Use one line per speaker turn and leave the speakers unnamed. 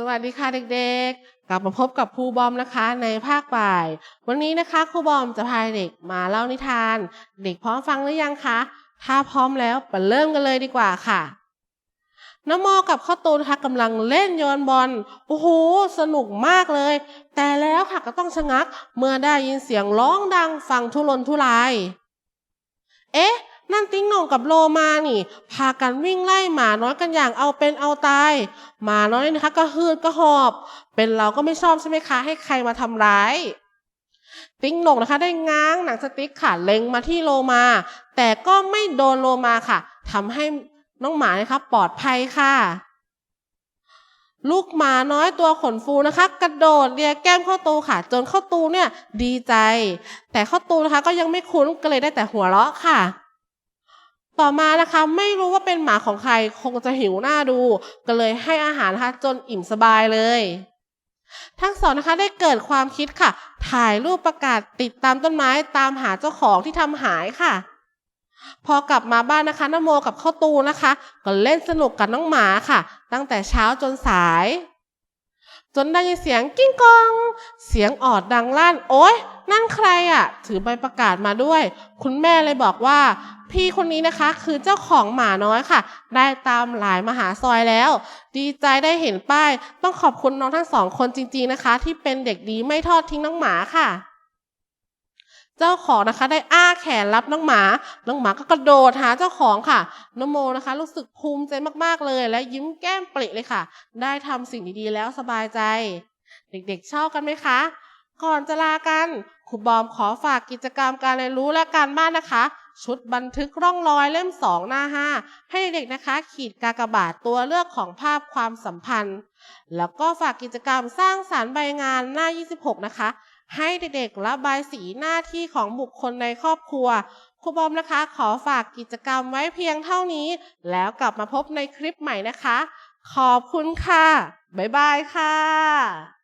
สวัสดีค่ะเด็กๆ กลับมาพบกับครูบอมนะคะในภาคบ่าย วันนี้นะคะครูบอมจะพาเด็กมาเล่านิทาน เด็กพร้อมฟังหรือยังคะถ้าพร้อมแล้วไปเริ่มกันเลยดีกว่าค่ะน้ำโมกับข้าวตูนคะกำลังเล่นโยนบอลโอ้โหสนุกมากเลย แต่แล้วค่ะก็ต้องชะงัก เมื่อได้ยินเสียงร้องดังฟังทุรนทุราย เอ๊ะ นั่นติ้งหน่องกับโลมานี่ พากันวิ่งไล่หมาน้อยกันอย่างเอาเป็นเอาตาย หมาน้อยนะคะ ก็ฮืดก็หอบ เป็นเราก็ไม่ชอบใช่ไหมคะ ให้ใครมาทำร้าย ติ้งหน่งนะคะ ได้ง้างหนังสติ๊กค่ะเล็งมาที่โลมา แต่ก็ไม่โดนโลมาค่ะทำให้น้องหมานะคะปลอดภัยค่ะ ลูกหมาน้อยตัวขนฟูนะคะ กระโดดเลียแก้มเข้าตูค่ะ จนเข้าตูเนี่ยดีใจ แต่เข้าตูนะคะ ก็ยังไม่คุ้นก็เลยได้แต่หัวเราะค่ะ ต่อมานะคะไม่รู้ว่าเป็นหมาของใครคงจะหิวหน้าดู ก็เลยให้อาหารนะคะจนอิ่มสบายเลย ทั้งสองนะคะได้เกิดความคิดค่ะ ถ่ายรูปประกาศติดตามต้นไม้ตามหาเจ้าของที่ทำหายค่ะ พอกลับมาบ้านนะคะนโมกับข้าวตูนะคะ ก็เล่นสนุกกับน้องหมาค่ะ ตั้งแต่เช้าจนสาย จนได้ยินเสียงกิ้งกอง เสียงออดดังลั่น โอ๊ยนั่นใครอะ่ะ ถือใบประกาศมาด้วย คุณแม่เลยบอกว่า พี่คนนี้นะคะคือเจ้าของหมาน้อยค่ะ ได้ตามหลายมหาซอยแล้ว ดีใจได้เห็นป้าย ต้องขอบคุณน้องทั้งสองคนจริง ๆนะคะ ที่เป็นเด็กดีไม่ทอดทิ้งน้องหมาค่ะ เจ้าของนะคะ ได้อ้าแขนรับน้องหมา น้องหมาก็กระโดดหาเจ้าของค่ะนโมนะคะ รู้สึกภูมิใจมากๆเลย และยิ้มแก้มปริเลยค่ะ ได้ทำสิ่งดีๆแล้วสบายใจ เด็กๆชอบกันไหมคะก่อนจะลากันครูบอมขอฝากกิจกรรมการเรียนรู้และการบ้านนะคะ ชุดบันทึกร่องรอยเล่มสองหน้าห้าให้เด็กนะคะ ขีดกากบาทตัวเลือกของภาพความสัมพันธ์ แล้วก็ฝากกิจกรรมสร้างสารรค์ใบงานหน้า 26 นะคะ ให้เด็กๆระบายสีหน้าที่ของบุคคลในครอบครัวครูบอมนะคะ ขอฝากกิจกรรมไว้เพียงเท่านี้ แล้วกลับมาพบในคลิปใหม่นะคะ ขอบคุณค่ะ บ๊ายบายค่ะ